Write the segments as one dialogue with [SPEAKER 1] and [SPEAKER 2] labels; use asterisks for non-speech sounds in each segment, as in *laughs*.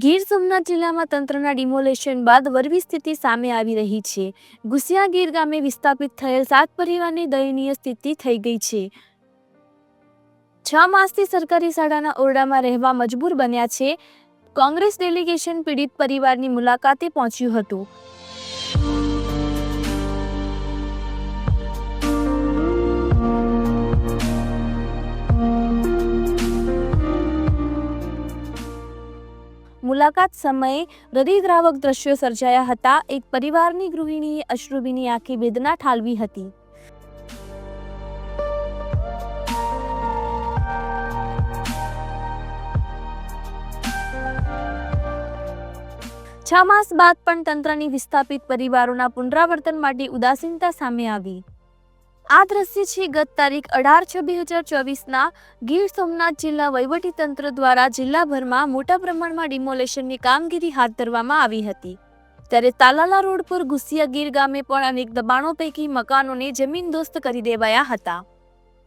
[SPEAKER 1] ગીર સોમનાથ જિલ્લામાં તંત્રના ડિમોલેશન બાદ વરવી સ્થિતિ સામે આવી રહી છે. ગુસિયા ગીર ગામે વિસ્થાપિત થયેલ સાત પરિવારની દયનીય સ્થિતિ થઈ ગઈ છે. છ માસથી સરકારી શાળાના ઓરડામાં રહેવા મજબૂર બન્યા છે. કોંગ્રેસ ડેલિગેશન પીડિત પરિવારની મુલાકાતે પહોંચ્યું હતું. મુલાકાત સમયે હૃદયદ્રાવક દ્રશ્યો સર્જાયા હતા. એક પરિવારની ગૃહિણીએ અશ્રુભીની આખી વેદના ઠાલવી હતી. છ માસ બાદ પણ તંત્રની વિસ્થાપિત પરિવારોના પુનરાવર્તન માટે ઉદાસીનતા સામે આવી. આ દ્રશ્ય છે ગત તારીખ અઢાર છ બે હજાર ચોવીસના ગીર સોમનાથ જિલ્લા વહીવટી તંત્ર દ્વારા જિલ્લાભરમાં મોટા પ્રમાણમાં ડિમોલેશનની કામગીરી હાથ ધરવામાં આવી હતી. ત્યારે તાલાલા રોડ પર ગુસિયા ગીર ગામે પણ અનેક દબાણો પૈકી મકાનોને જમીનદોસ્ત કરી દેવાયા હતા.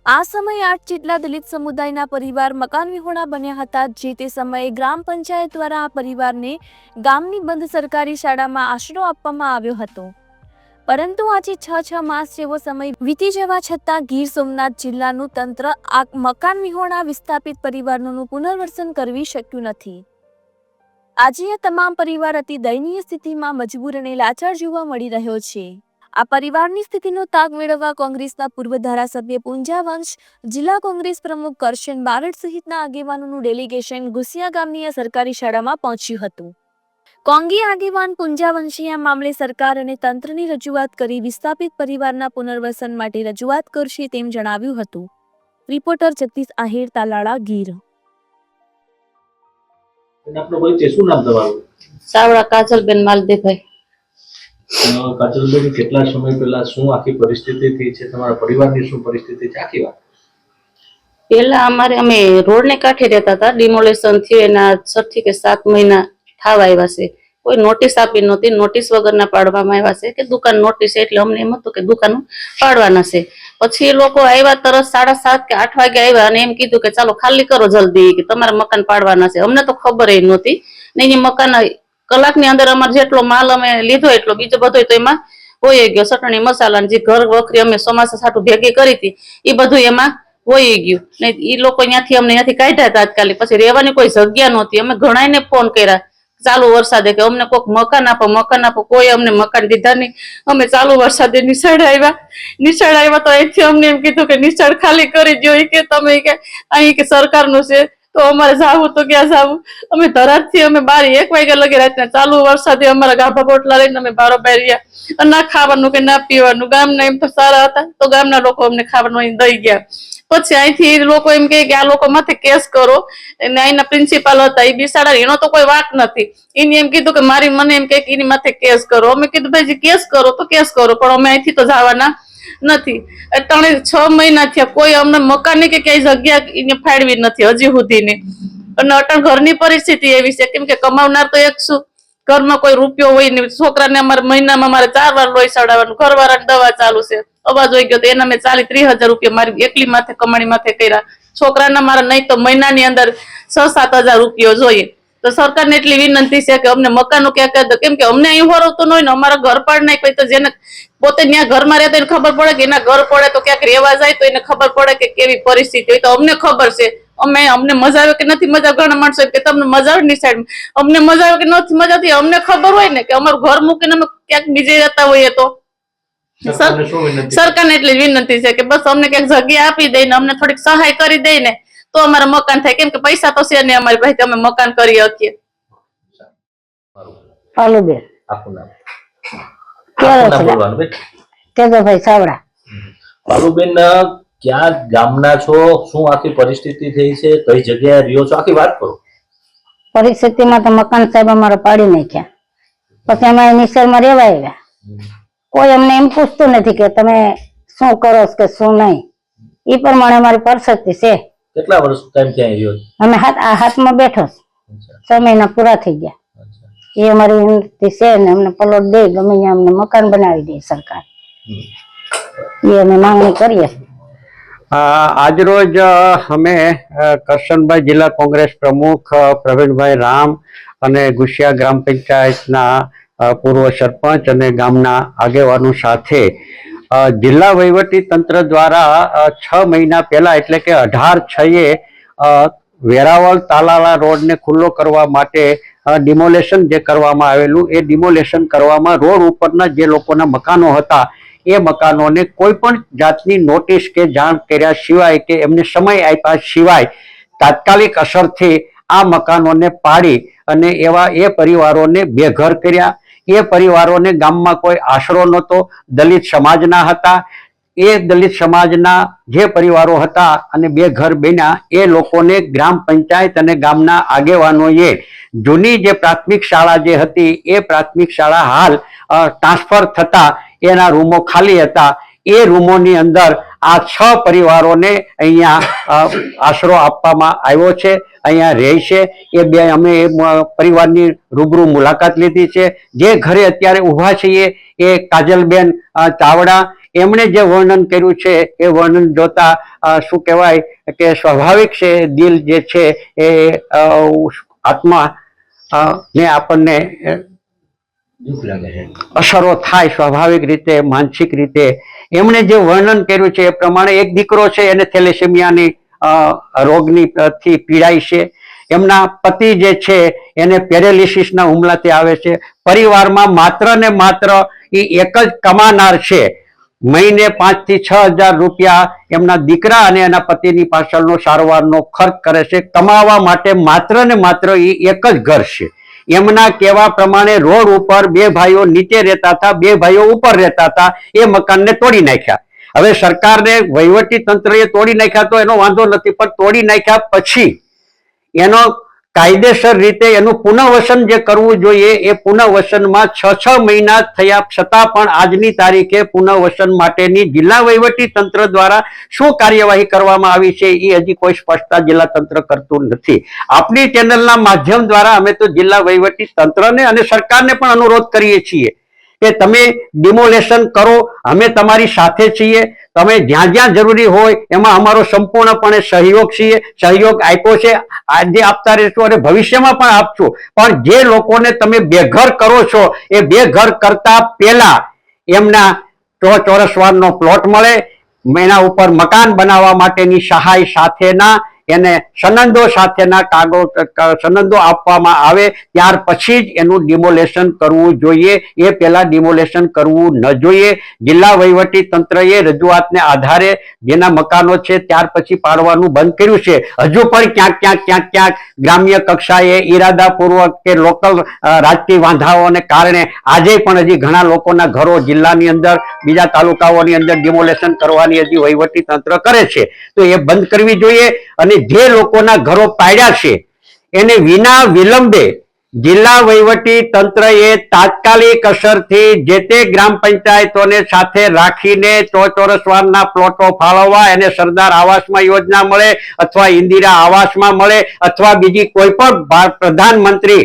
[SPEAKER 1] આ સમયે આઠ જેટલા દલિત સમુદાયના પરિવાર મકાન વિહોણા બન્યા હતા, જે તે સમયે ગ્રામ પંચાયત દ્વારા આ પરિવારને ગામની બંધ સરકારી શાળામાં આશરો આપવામાં આવ્યો હતો. પરંતુ આજે છ છ માસ જેવો સમય વીતી જવા છતાં ગીર સોમનાથ જિલ્લાનું તંત્ર આ મકાન વિહોણા વિસ્થાપિત પરિવારનું પુનર્વસન કરવી શક્યું નથી. આજે આ તમામ પરિવાર અતિ દયનીય સ્થિતિમાં મજબૂર અને લાચાર જોવા મળી રહ્યો છે. આ પરિવારની સ્થિતિનો તાગ મેળવવા કોંગ્રેસના પૂર્વ ધારાસભ્ય પૂંજા વંશ, જિલ્લા કોંગ્રેસ પ્રમુખ કરશન બારડ સહિતના આગેવાનોનું ડેલિગેશન ગુસિયા ગામની આ સરકારી શાળામાં પહોંચ્યું હતું. કોંગી આગેવાન પુંજા વંશી આ મામલે સરકાર અને તંત્રની રજૂઆત કરી વિસ્થાપિત પરિવારના પુનર્વસન માટે રજૂઆત કરશે તેમ જણાવ્યું હતું. રિપોર્ટર જગદીશ આહિર તાલાળા ગીર.
[SPEAKER 2] અને આપનો પરિચય શું નામ તમારું?
[SPEAKER 3] સાવડા કાજલબેન માલદેભાઈ
[SPEAKER 2] કાજલબેન કેટલા સમય પહેલા શું આખી પરિસ્થિતિ થઈ છે? તમારા પરિવારની શું પરિસ્થિતિ છે? આખી વાત.
[SPEAKER 3] પેલા અમારે અમે રોડ ને કાંઠે રહેતા હતા ડિમોલેશન થયું એના છ થી કે સાત મહિના થાવ આવ્યા છે. કોઈ નોટિસ આપી નહોતી. નોટિસ વગરના પાડવામાં આવ્યા છે કે દુકાન નોટિસ એટલે અમને એમ હતું કે દુકાન પાડવાના છે. પછી એ લોકો આવ્યા તરત સાડા સાત કે આઠ વાગે આવ્યા અને એમ કીધું કે ચાલો ખાલી કરો જલ્દી કે તમારા મકાન પાડવાના છે. અમને તો ખબર એ નહોતી. ને એ મકાન કલાકની અંદર અમારે જેટલો માલ અમે લીધો એટલો બીજો બધો તો એમાં હોઈ ગયો. ચટણી મસાલા જે ઘર વખરી અમે ચોમાસા સાટું ભેગી કરી હતી એ બધું એમાં હોઈ ગયું. ને એ લોકો ત્યાંથી અમને ત્યાંથી કાઢ્યા તાત્કાલિક. પછી રહેવાની કોઈ જગ્યા નહોતી. અમે ઘણાને ફોન કર્યા. ચાલુ વરસાદે કે અમને કોઈક મકાન આપો મકાન આપો, કોઈ અમને મકાન દીધા નહીં. અમે ચાલુ વરસાદે નિશાળ આવ્યા. નિશાળ આવ્યા તો અહીંથી અમને એમ કીધું કે નિશાળ ખાલી કરી દો કે તમે કે, અહીં કે સરકારનું છે. તો અમારે જાવું તો ક્યાં જાવું? અમે ધરાતથી અમે બાર એક વાગ્યા લગી રાતના ચાલુ વરસાદે અમારા ગાભા બોટલા લઈને અમે બારો રહ્યા. અને ના ખાવાનું કે ના પીવાનું, ગામના એમ તો સારા હતા. તો ગામના લોકો અમને ખાવાનું અહીં દઈ ગયા. પછી અહીંથી લોકો એમ કે આ લોકો માથે કેસ કરો. અને અહીંના પ્રિન્સિપાલ હતા એ બિસાડા એનો તો કોઈ વાત નથી. એને એમ કીધું કે મારી મને એમ કે એની માથે કેસ કરો. અમે કીધું ભાઈ કેસ કરો તો કેસ કરો, પણ અમે અહીંથી તો જવાના. નથી. ત્રણે છ મહિના થયા, કોઈ અમને મકાનની કે ક્યાંય જગ્યા ફાળવી નથી હજી સુધીની. અને અટણ ઘરની પરિસ્થિતિ એવી છે, કેમ કે કમાવનાર તો એક શું ઘરમાં કોઈ રૂપિયો હોય નહીં. છોકરાને અમારે મહિનામાં મારે ચાર વાર લોહી ચડાવવાનું ઘરવાળાને દવા ચાલુ છે. અવાજ હોય ગયો તો એના મેં ચાલી ત્રીસ હજાર રૂપિયા મારી એકલી માથે કમાણી માથે કર્યા. છોકરાના મારા નહીં તો મહિનાની અંદર છ સાત હજાર રૂપિયો જોઈએ. તો સરકારને એટલી વિનંતી છે કે અમને મકાનો ક્યાંક કરી દો કેમ કે અમને અહીં હોરવતું ન હોય ને અમારા ઘર પાડ કોઈ તો જેને પોતે ત્યાં ઘરમાં રહેતો એને ખબર પડે કે એના ઘર પડે તો ક્યાંક રહેવા જાય તો એને ખબર પડે કે કેવી પરિસ્થિતિ હોય. તો અમને ખબર છે. અમે અમને મજા આવે કે નથી મજા ઘણા માણસો કે તમને મજા આવે ની સાઈડ અમને મજા આવે કે નથી મજા આવતી? અમને ખબર હોય ને કે અમારું ઘર મૂકીને અમે ક્યાંક બીજે રહેતા હોઈએ તો.
[SPEAKER 2] સરકારને શું વિનંતી?
[SPEAKER 3] એટલી વિનંતી છે કે બસ અમને ક્યાંક જગ્યા આપી દઈ ને અમને થોડીક સહાય કરી દઈ ને. તો અમારે મકાન થાય. કેમ કે પૈસા તો છે ને અમારી પાસે કે અમે મકાન કરી શકીએ.
[SPEAKER 2] મારું
[SPEAKER 4] પાલુબેન
[SPEAKER 2] આખું નામ?
[SPEAKER 4] ક્યારે
[SPEAKER 2] આખું નામ
[SPEAKER 4] છે?
[SPEAKER 2] બોલવાનું બેન?
[SPEAKER 4] તેજોભાઈ સાવડા
[SPEAKER 2] બાલુબેન ક્યાં ગામના છો? શું આખી પરિસ્થિતિ થઈ છે? કઈ જગ્યાએ રહ્યો છો? આખી વાત કરો.
[SPEAKER 4] પરિસ્થિતિમાં તો મકાન સાહેબ અમારે પાડી નાખ્યા. પછી અમે નિસરમાં રહેવા આવ્યા. કોઈ અમને એમ પૂછતું નથી કે તમે શું કરો છો કે શું નહીં. એ પ્રમાણે અમારી પરિસ્થિતિ છે.
[SPEAKER 2] કેટલા વર્ષ ટાઈમ ત્યાં રહ્યો?
[SPEAKER 4] અમે હાથ આ હાથમાં બેઠો છ. મહિના પૂરા થઈ ગયા. એ અમારી વિનંતી છે ને અમને પલોટ દે ગમે ત્યાં અમને મકાન બનાવી દે સરકાર. એ અમે માંગણી કરીએ
[SPEAKER 5] આજરોજ અમે કરશનભાઈ જિલ્લા કોંગ્રેસ પ્રમુખ પ્રવીણભાઈ રામ અને ગુસિયા ગ્રામ પંચાયતના પૂર્વ સરપંચ અને ગામના આગેવાનો સાથે જિલ્લા વહીવટી તંત્ર દ્વારા છ મહિના પહેલા એટલે કે અઢાર છએ વેરાવળ તાલાલા રોડને ખુલ્લો કરવા માટે ડિમોલેશન જે કરવામાં આવેલું, એ ડિમોલેશન કરવામાં રોડ ઉપરના જે લોકોના મકાનો હતા, એ મકાનોને કોઈ પણ જાતની નોટિસ કે જાણ કર્યા સિવાય કે એમને સમય આપ્યા સિવાય તાત્કાલિક અસરથી આ મકાનોને પાડી અને એવા એ પરિવારોને બેઘર કર્યા. એ પરિવારોને ગામમાં કોઈ આશરો નહોતો, દલિત સમાજના હતા. એ દલિત સમાજના જે પરિવારો હતા અને બે ઘર બન્યા, એ લોકોને ગ્રામ પંચાયત અને ગામના આગેવાનોએ જૂની જે પ્રાથમિક શાળા જે હતી, એ પ્રાથમિક શાળા હાલ ટ્રાન્સફર થતા એના રૂમો ખાલી હતા. એ રૂમોની અંદર આ છ પરિવારોને અહીંયા આશરો આપવામાં આવ્યો છે, અહીંયા રહે છે. એ બે, અમે એ પરિવારની રૂબરૂ મુલાકાત લીધી છે. જે ઘરે અત્યારે ઊભા છીએ એ કાજલબેન ચાવડા. એમણે જે વર્ણન કર્યું છે, એ વર્ણન જોતા શું કહેવાય કે સ્વાભાવિક છે, દિલ જે છે એ આત્મા ને આપણને અસરો થાય સ્વાભાવિક રીતે, માનસિક રીતે. એમણે જે વર્ણન કર્યું છે એ પ્રમાણે એક દીકરો છે, એને થેલેસેમિયાની રોગની થી પીડાય છે. એમના પતિ જે છે એને પેરેલિસિસના હુમલાથી આવે છે. પરિવારમાં માત્ર ને માત્ર એ એક જ કમાનાર છે. મહિને પાંચથી છ હજાર રૂપિયા એમના દીકરા અને એના પતિની પાછળનો સારવારનો ખર્ચ કરે છે. કમાવા માટે માત્ર ને માત્ર એ એક જ ઘર છે. એમના કહેવા પ્રમાણે રોડ ઉપર બે ભાઈઓ નીચે રહેતા હતા, બે ભાઈઓ ઉપર રહેતા હતા, એ મકાનને તોડી નાખ્યા. હવે સરકારને વહીવટી તંત્રએ તોડી નાખ્યા તો એનો વાંધો નથી, પણ તોડી નાખ્યા પછી એનો કાયદેસર રીતે એનું પુનઃવસન જે કરવું જોઈએ, એ પુનઃવસનમાં છ છ મહિના થયા છતાં પણ આજની તારીખે પુનઃવસન માટેની જિલ્લા વહીવટી તંત્ર દ્વારા શું કાર્યવાહી કરવામાં આવી છે, એ હજી કોઈ સ્પષ્ટતા જિલ્લા તંત્ર કરતું નથી. આપની ચેનલના માધ્યમ દ્વારા અમે તો જિલ્લા વહીવટી તંત્રને અને સરકારને પણ અનુરોધ કરીએ છીએ કે તમે ડિમોલેશન કરો, અમે તમારી સાથે છીએ, તમે જ્યાં જ્યાં જરૂરી હોય એમાં અમારો સંપૂર્ણપણે સહયોગ છીએ, સહયોગ આપ્યો છે. આજે આપતા રહેશો અને ભવિષ્યમાં પણ આપશો. પણ જે લોકોને તમે બેઘર કરો છો, એ બેઘર કરતા પહેલા એમના ચો ચોરસવારનો પ્લોટ મળે. એના ઉપર મકાન બનાવવા માટેની સહાય સાથેના એને સનંદો સાથેના કાગળ સનંદો આપવામાં આવે, ત્યાર પછી જ એનું ડિમોલેશન કરવું જોઈએ. એ પહેલા ડિમોલેશન કરવું ન જોઈએ. જિલ્લા વહીવટી તંત્રએ રજૂઆતને આધારે જેના મકાનો છે, ત્યાર પછી પાડવાનું બંધ કર્યું છે. હજુ પણ ક્યાંક ક્યાંક ક્યાંક ક્યાંક ગ્રામ્ય કક્ષાએ ઈરાદાપૂર્વક કે લોકલ રાજકીય વાંધાઓને કારણે આજે પણ હજી ઘણા લોકોના ઘરો જિલ્લાની અંદર, બીજા તાલુકાઓની અંદર ડિમોલેશન કરવાની હજી વહીવટી તંત્ર કરે છે. તો એ બંધ કરવી જોઈએ. અને જે લોકોના ઘરો પાડ્યા છે, એને વિના વિલંબે જિલ્લા વહીવટી તંત્રએ તાત્કાલિક અસરથી જે તે ગ્રામ પંચાયતોને સાથે રાખીને ચોચોરસવારના પ્લોટો ફાળવવા, એને સરદાર આવાસમાં યોજના મળે અથવા ઇન્દિરા આવાસમાં મળે અથવા બીજી કોઈ પણ પ્રધાનમંત્રી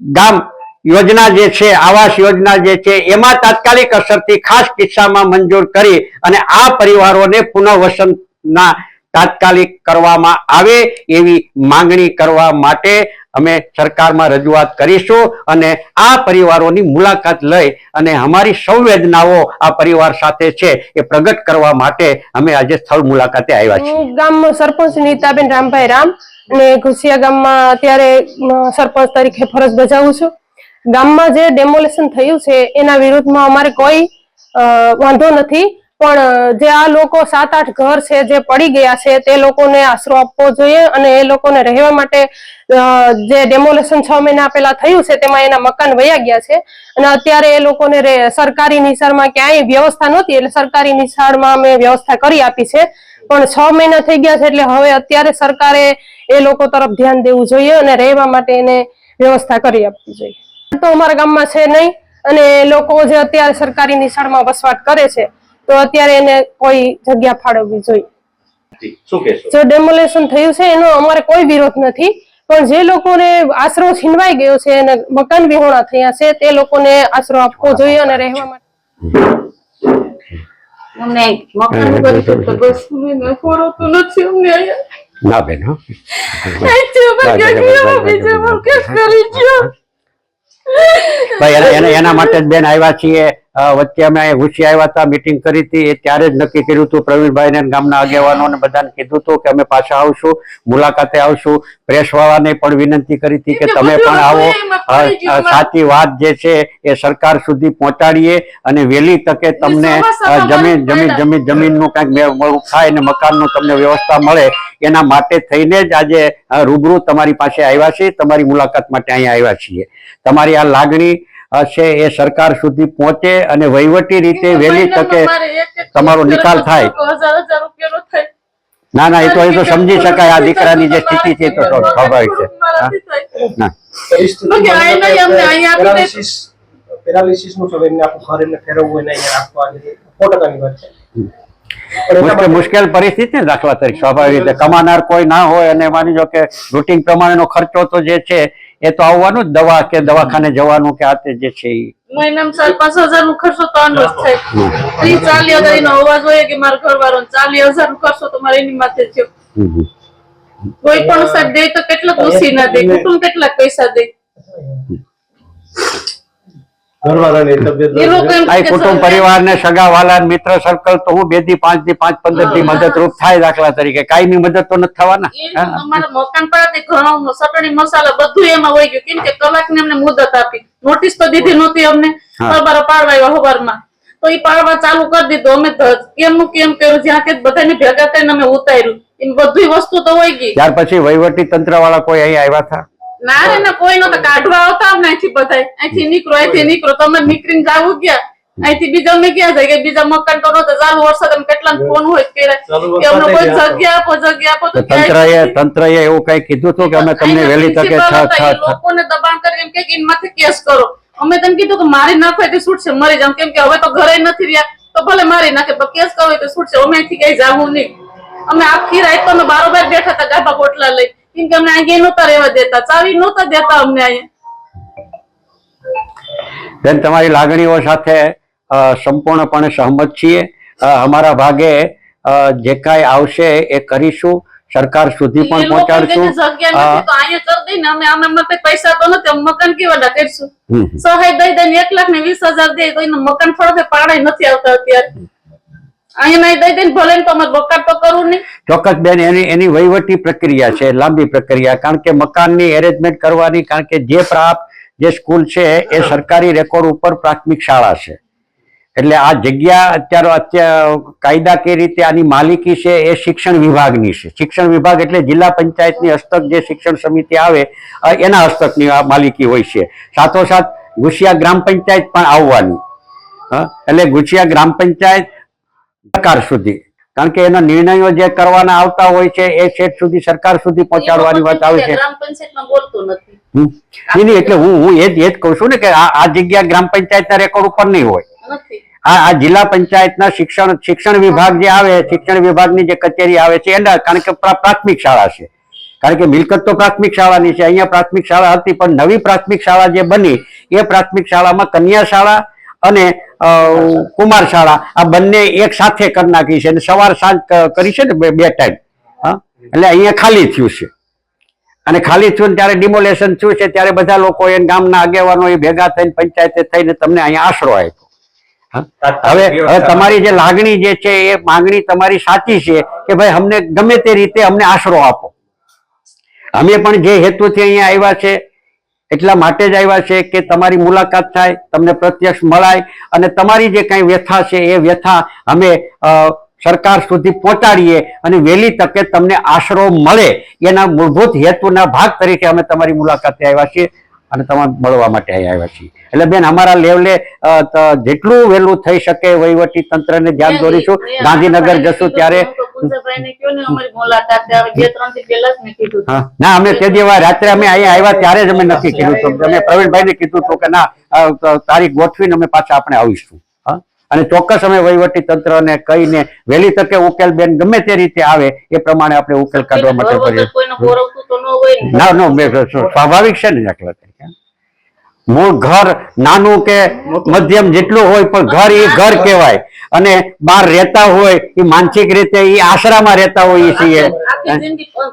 [SPEAKER 5] ગામ યોજના જે છે, આવાસ યોજના જે છે, એમાં તાત્કાલિક અસરથી ખાસ કિસ્સામાં મંજૂર કરી અને આ પરિવારોને પુનઃવસનના તાત્કાલિક કરવામાં આવે એવી માંગણી કરવા માટે અમે સરકારમાં રજૂઆત કરીશું અને આ પરિવારોની મુલાકાત લઈ અને અમારી સંવેદનાઓ આ પરિવાર સાથે છે એ પ્રગટ કરવા માટે અમે આજે સ્થળ મુલાકાતે આવ્યા છીએ.
[SPEAKER 6] ગામ સરપંચ નીતાબેન રામભાઈ રામ અને ઘુસિયા ગામમાં અત્યારે સરપંચ તરીકે ફરજ બજાવું છું. ગામમાં જે ડેમોલેશન થયું છે, એના વિરુદ્ધમાં અમારે કોઈ વાંધો નથી. પણ જે આ લોકો સાત આઠ ઘર છે જે પડી ગયા છે, તે લોકોને આશરો આપવો જોઈએ અને એ લોકોને રહેવા માટે જે ડેમોલેશન છ મહિના પહેલા થયું છે, તેમાં એના મકાન વયા ગયા છે. અને અત્યારે એ લોકોને સરકારી નિશાળમાં ક્યાંય વ્યવસ્થા નહોતી, એટલે સરકારી નિશાળમાં અમે વ્યવસ્થા કરી આપી છે. પણ છ મહિના થઈ ગયા છે, એટલે હવે અત્યારે સરકારે એ લોકો તરફ ધ્યાન દેવું જોઈએ અને રહેવા માટે એને વ્યવસ્થા કરી આપવી જોઈએ. તો અમારા ગામમાં છે નહીં, અને લોકો જે અત્યારે સરકારી નિશાળમાં વસવાટ કરે છે તો અત્યારે એને કોઈ જગ્યા ફાળવવી જોઈએ.
[SPEAKER 2] જી, શું કહેશો?
[SPEAKER 6] જો ડેમોલેશન થયું છે એનો અમારે કોઈ વિરોધ નથી. પણ જે લોકોને આશરો છીનવાઈ ગયો છે અને મકાન વિહોણા થયા છે તે લોકોને આશરો આપવો જોઈએ અને રહેવા માટે.
[SPEAKER 5] ના બેન એના- માટે જ બેન આવ્યા છીએ. વચ્ચે અમે અહીં ઘુસી આવ્યા હતા મિટિંગ કરી હતી. એ ત્યારે જ નક્કી કર્યું હતું પ્રવીણભાઈ ને ગામના આગેવાનોને બધાને કીધું હતું કે અમે પાછા આવશું મુલાકાતે આવશું. પ્રેસ વાળાને પણ વિનંતી કરી હતી કે તમે પણ આવો. સાચી વાત જે છે એ સરકાર સુધી પહોંચાડીએ અને વહેલી તકે તમને જમીન જમીન જમીન જમીનનું કાંઈક મેળ મળવું થાય અને મકાનનું તમને વ્યવસ્થા મળે એના માટે થઈને જ આજે રૂબરૂ તમારી પાસે આવ્યા છીએ તમારી મુલાકાત માટે અહીંયા આવ્યા છીએ. તમારી આ લાગણી છે એ સરકાર સુધી પહોંચે અને વહીવટી રીતે વહેલી તકે તમારો નિકાલ થાય. ના ના એ તો એ તો સમજી શકાય આ દીકરાની જે સ્થિતિ છે તો સ્વાભાવિક છે. મુશ્કેલ પરિસ્થિતિ દાખલા તરીકે સ્વાભાવિક રીતે. કમાનાર કોઈ ના હોય અને માની લો કે રૂટીન પ્રમાણેનો ખર્ચો તો જે છે એ તો આવવાનું જ દવા કે દવાખાને જવાનું કે આતે જે છે એ
[SPEAKER 3] મહિનામાં પાંચ હજારનું ખર્ચો તો આનો થાય ત્રીસ ચાલી હજાર એનો અવાજ હોય કે મારા ઘરવાળો ચાલી હજારનું ખર્ચો તો મારે એની માથે
[SPEAKER 5] હમ.
[SPEAKER 3] કોઈ પણ સાહેબ દે તો કેટલા ઓછી ના દે કુટુંબ કેટલાક પૈસા દે.
[SPEAKER 5] કુટુંબ પરિવાર ને સગા વાલા મિત્ર સર્કલ તો હું બેથી પાંચથી પાંચ પંદરથી મદદરૂપ થાય દાખલા તરીકે. કાયમી મદદ તો નથી થવાના.
[SPEAKER 3] એ મકાન પર તે ચટણી મસાલા બધું એમાં હોય ગયું. કેમ કે કલાકની અમને મુદત આપી. નોટિસ તો દીધી નહોતી અમને. બરાબર પાડવા આવ્યા સવારમાં તો એ પાડવા ચાલુ કરી દીધું. અમે કેમનું કેમ કર્યું જ્યાં કે બધાને ભેગા કરીને અમે ઉતાર્યું. એમ બધી વસ્તુ તો હોય ગઈ.
[SPEAKER 5] ત્યાર પછી વહીવટી તંત્ર વાળા કોઈ અહીં આવ્યા હતા?
[SPEAKER 3] ના રે ના કોઈ નતો કાઢવા આવતા અહીંથી બધા. અહીંથી નીકળો અહીંથી નીકળો. તમે નીકળીને જાવું ગયા અહીંથી બીજા અમે ક્યાં જાય? કે બીજા મકાન તો નતા ચાલુ વરસાદ એમ કેટલા ફોન હોય કે અમને કોઈ જગ્યા આપો જગ્યા આપો
[SPEAKER 5] તો તંત્રએ તંત્રએ એવું કઈ કીધું હતું કે અમે તમને વહેલી તકે
[SPEAKER 3] લોકોને દબાણ કરી એમ કે એનમાંથી કેસ કરો. અમે તમને કીધું કે મારી નાખો એટલે છૂટશે. મરી જાવ કેમ કે હવે તો ઘરે નથી રહ્યા. તો ભલે મારી નાખે પણ કેસ કરો તો છૂટશે. અમે અહીંથી કઈ જાવું નહીં. અમે આખી રાત તો અમે બારોબાર બેઠા હતા ગાભા પોટલા લઈ કેમ કે અમને અહીંયા નહોતા રહેવા દેતા ચાવી નહોતા દેતા અમને અહીંયા.
[SPEAKER 5] બેન તમારી લાગણીઓ સાથે સંપૂર્ણપણે સહમત છીએ. અમારા ભાગે જે કાંઈ આવશે એ કરીશું. સરકાર સુધી પણ પહોંચાડશું.
[SPEAKER 3] પૈસા તો નથી મકાન કેવા કરીશું?
[SPEAKER 5] હમ.
[SPEAKER 3] સહાય દઈ દઈને એક લાખ ને વીસ હજાર દે તો મકાન ફળો પાડે નથી આવતા અત્યારે.
[SPEAKER 5] ચોક્કસ બેન, એની એની વહીવટી પ્રક્રિયા છે, લાંબી પ્રક્રિયા, કારણ કે મકાનની એરેન્જમેન્ટ કરવાની, કારણ કે જે પ્રાપ્ત જે સ્કૂલ છે, એ સરકારી રેકોર્ડ ઉપર પ્રાથમિક શાળા છે. એટલે આ જગ્યા અત્યારે અત્યારે કાયદાકીય રીતે આની માલિકી છે, એ શિક્ષણ વિભાગની છે. શિક્ષણ વિભાગ એટલે જિલ્લા પંચાયતની હસ્તક જે શિક્ષણ સમિતિ આવે એના હસ્તકની માલિકી હોય છે. સાથોસાથ ગુસિયા ગ્રામ પંચાયત પણ આવવાની. એટલે ગુસિયા ગ્રામ પંચાયત સરકાર સુધી. કારણ કે એના નિર્ણયો જે કરવાના આવતા હોય છે એ સેટ સુધી સરકાર સુધી પહોંચાડવાની વાત આવે છે. નહીં, એટલે હું હું એ જ એ જ કહું છું ને કે આ જગ્યા ગ્રામ પંચાયતના રેકોર્ડ ઉપર નહીં હોય. આ આ જિલ્લા પંચાયતના શિક્ષણ શિક્ષણ વિભાગ જે આવે શિક્ષણ વિભાગની જે કચેરી આવે છે એના કારણ કે પ્રાથમિક શાળા છે. કારણ કે મિલકત તો પ્રાથમિક શાળાની છે અહીંયા પ્રાથમિક શાળા હતી પણ નવી પ્રાથમિક શાળા જે બની એ પ્રાથમિક શાળામાં કન્યા શાળા અને કુમાર શાળા આ બંને એક સાથે કરી નાખી છે અને સવાર સાંજ કરી છે ને બે ટાઈમ. હા? એટલે અહીંયા ખાલી થયું છે. અને ખાલી થયું ત્યારે ડિમોલેશન થયું છે, ત્યારે બધા લોકો એ ગામના આગેવાનો એ ભેગા થઈને, પંચાયતે થઈને તમને અહીંયા આશરો આપ્યો. હવે હવે તમારી જે લાગણી જે છે, એ માંગણી તમારી સાચી છે કે ભાઈ અમને ગમે તે રીતે અમને આશરો આપો. અમે પણ જે હેતુથી અહીંયા આવ્યા છે એટલા માટે જ આવ્યા છે કે તમારી મુલાકાત થાય, તમને પ્રત્યક્ષ મળાય અને તમારી જે કઈ વ્યથા છે એ વ્યથા અમે સરકાર સુધી પહોંચાડીએ અને વહેલી તકે તમને આશરો મળે. એના મૂળભૂત હેતુના ભાગ તરીકે અમે તમારી મુલાકાતે આવ્યા છીએ. અને તમારે મળવા માટે અહીં આવ્યા છીએ. એટલે બેન અમારા લેવલે જેટલું વહેલું થઈ શકે વહીવટી તંત્રને ધ્યાન દોરીશું. ગાંધીનગર જશું ત્યારે
[SPEAKER 3] ને કીધું
[SPEAKER 5] અમે તે દિવસ રાત્રે અમે અહીંયા આવ્યા ત્યારે જ અમે નક્કી કર્યું હતું. અમે પ્રવીણભાઈને કીધું હતું કે ના તારીખ ગોઠવીને અમે પાછા આપણે આવીશું. હા. અને ચોક્કસ અમે વહીવટી તંત્રને કહીને વહેલી તકે ઉકેલ બેન ગમે તે રીતે આવે એ પ્રમાણે આપણે ઉકેલ કાઢવા માટે કરીએ.
[SPEAKER 3] ન ને.
[SPEAKER 5] સ્વાભાવિક છે ને દાખલા મૂળ ઘર નાનું કે મધ્યમ જેટલું હોય પણ ઘર એ ઘર *laughs* કહેવાય. અને બહાર રહેતા હોય એ માનસિક રીતે એ આશરામાં રહેતા હોય છીએ.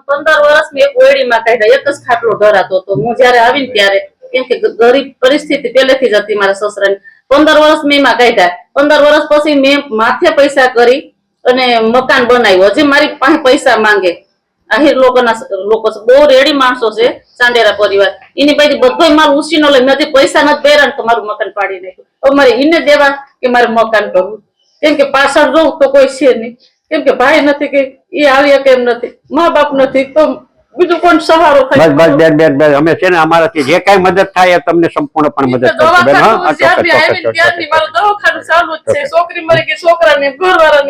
[SPEAKER 3] પંદર વર્ષ મેં એક ઓયડીમાં કાઢ્યા એક જ ખાટલો ધરાતો હતો. હું જયારે આવીને ત્યારે કેમ કે ગરીબ પરિસ્થિતિ પહેલેથી જ હતી મારા સસરાની. પંદર વર્ષ મેં એમાં કાઢ્યા. પંદર વર્ષ પછી મેં માથે પૈસા કરી અને મકાન બનાવ્યું. હજી મારી પાસે પૈસા માંગે. આહિર લોકોના લોકો બહુ રેડી માણસો છે ચાંડેરા પરિવાર. એની પછી બધો માલ ઉછીનો લઈ મેં પૈસા નથી ભર્યા તમારું મકાન પાડી નાખ્યું. હવે મારે એને દેવા કે મારે મકાન કરવું? કેમ કે પાછળ જોઉં તો કોઈ છે નહીં. કેમ કે ભાઈ નથી કે એ આવ્યા કેમ નથી. મા બાપ નથી તો બીજું કોણ સહારો
[SPEAKER 5] બસ બસ બેન બેન બેન અમે છે ને અમારાથી જે કાંઈ મદદ થાય તમને સંપૂર્ણપણે મદદ કરશું બેન હા? ચોક્કસ, ચોક્કસ, ચોક્કસ,
[SPEAKER 3] ત્યારથી
[SPEAKER 5] ચોક્કસ.
[SPEAKER 3] મારું દવાખાનું ચાલુ જ છે. છોકરી મરી ગઈ છોકરાને ઘરવાળાને